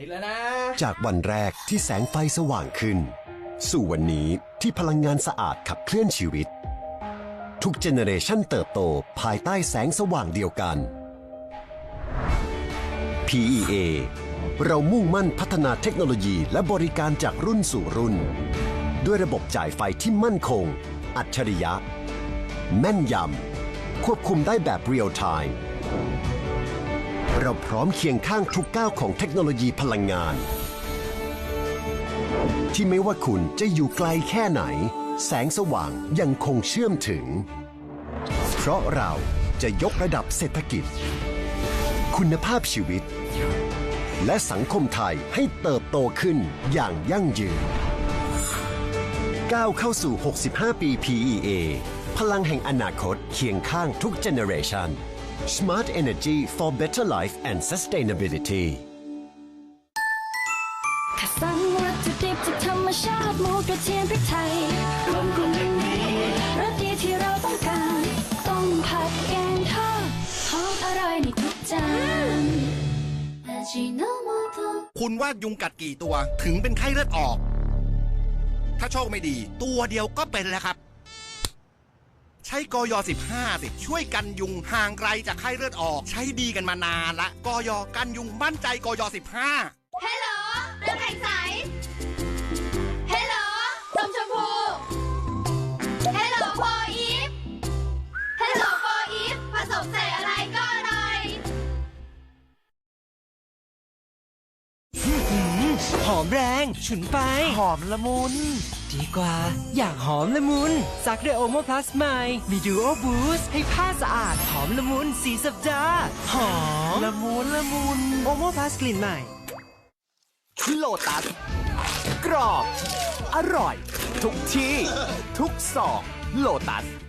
ติดแล้วนะ จากวันแรกที่แสงไฟสว่างขึ้น สู่วันนี้ที่พลังงานสะอาดขับเคลื่อนชีวิต ทุกเจเนเรชันเติบโตภายใต้แสงสว่างเดียวกัน PEA เรามุ่งมั่นพัฒนาเทคโนโลยีและบริการจากรุ่นสู่รุ่น ด้วยระบบจ่ายไฟที่มั่นคง อัจฉริยะ แม่นยำ ควบคุมได้แบบเรียลไทม์ เราพร้อมเคียงข้างทุกก้าวของเทคโนโลยีพลังงาน ที่ไม่ว่าคุณจะอยู่ไกลแค่ไหน แสงสว่างยังคงเชื่อมถึง เพราะเราจะยกระดับเศรษฐกิจ คุณภาพชีวิต และสังคมไทยให้เติบโตขึ้นอย่างยั่งยืนก้าวเข้าสู่ 65 ปี PEA พลังแห่งอนาคตเคียงข้างทุกเจเนอเรชัน Smart Energy for Better Life and Sustainability คัดสรรวัตถุดิบจากธรรมชาติหมูกระเทียมพริกไทยรวมกลุ่มอย่างนี้รสดีที่เราต้องการต้มผัดแกงทอดหอมอร่อยในทุกจานอาจิโนโมโตคุณว่ายุงกัดกี่ตัวถึงเป็นไข้เลือดออก ถ้าโชคไม่ดี ตัวเดียวก็เป็นแล้วครับ ใช้กอย15สิช่วยกันยุงห่างไกลจากไข้เลือดออก ใช้ดีกันมานานละกอยกันยุงมั่นใจกอย15ฮัลโหลน้ำแข็งใสฮัลโหลสมชมพูฮัลโหลโฟอีฟฮัลโหลโฟอีฟผสมเสร็จ หอมแรง ฉุนไป หอมละมุน ดีกว่า อยากหอมละมุนซักด้วยโอโมพลัสใหม่ มีดูโอบูสให้ผ้าสะอาด หอมละมุนสีสัปดาห์หอมละมุนละมุนโอโมพลัสกลิ่นใหม่โลตัสกรอบ อร่อย ทุกที่ ทุกซองโลตัส